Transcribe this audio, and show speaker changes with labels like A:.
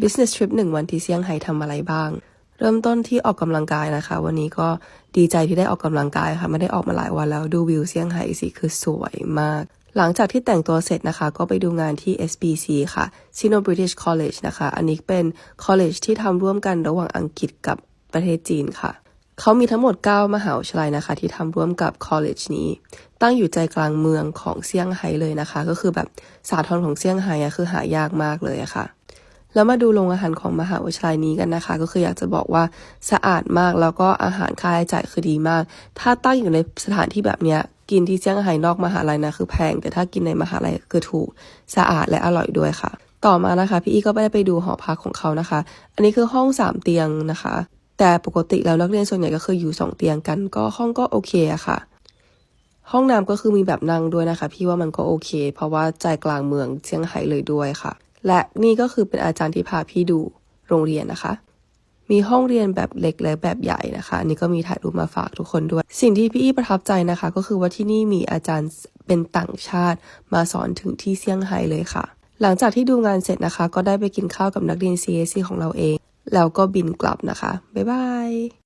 A: business trip หนึ่งวันที่เซี่ยงไฮ้ทำอะไรบ้าง เริ่มต้นที่ออกกำลังกายนะคะ วันนี้ก็ดีใจที่ได้ออกกำลังกายค่ะ ไม่ได้ออกมาหลายวันแล้วดูวิวเซี่ยงไฮ้สิคือสวยมาก หลังจากที่แต่งตัวเสร็จนะคะ ก็ไปดูงานที่ SBC ค่ะ Sino British College นะคะ อันนี้เป็น college ที่ทำร่วมกันระหว่างอังกฤษกับประเทศจีนค่ะเขามีทั้งหมด 9 มหาวิทยาลัยนะคะ ที่ทำร่วมกับ college นี้ ตั้งอยู่ใจกลางเมืองของเซี่ยงไฮ้เลยนะคะ ก็คือแบบสาทรของเซี่ยงไฮ้คือหายากมากเลยอะค่ะ แล้วมาดูโรงอาหารของมหาวิทยาลัยนี้กันนะคะ ก็คืออยากจะบอกว่าสะอาดมากแล้วก็อาหารค่าใช้จ่ายคือดีมาก ถ้าตั้งอยู่ในสถานที่แบบเนี้ยกินที่เซี่ยงไฮ้นอกมหาลัยนะคือแพง แต่ถ้ากินในมหาลัยคือถูกสะอาดและอร่อยด้วยค่ะ ต่อมานะคะ พี่อีก็ได้ไปดูหอพักของเขานะคะ อันนี้คือห้องสามเตียงนะคะ แต่ปกติแล้วนักเรียนส่วนใหญ่ก็คืออยู่สองเตียงกัน ก็ห้องก็โอเคอะค่ะห้องน้ำก็คือมีแบบนั่งด้วยนะคะ พี่ว่ามันก็โอเค เพราะว่าใจกลางเมืองเซี่ยงไฮ้เลยด้วยค่ะ และนี่ก็คือเป็นอาจารย์ที่พาพี่ดูโรงเรียนนะคะ มีห้องเรียนแบบเล็กและแบบใหญ่นะคะอันนี้ก็มีถ่ายรูปมาฝากทุกคนด้วย สิ่งที่พี่อี้ประทับใจนะคะ ก็คือว่าที่นี่มีอาจารย์เป็นต่างชาติมาสอนถึงที่เซี่ยงไฮ้เลยค่ะ หลังจากที่ดูงานเสร็จนะคะ ก็ได้ไปกินข้าวกับนักเรียน CAC ของเราเอง แล้วก็บินกลับนะคะบ๊ายบาย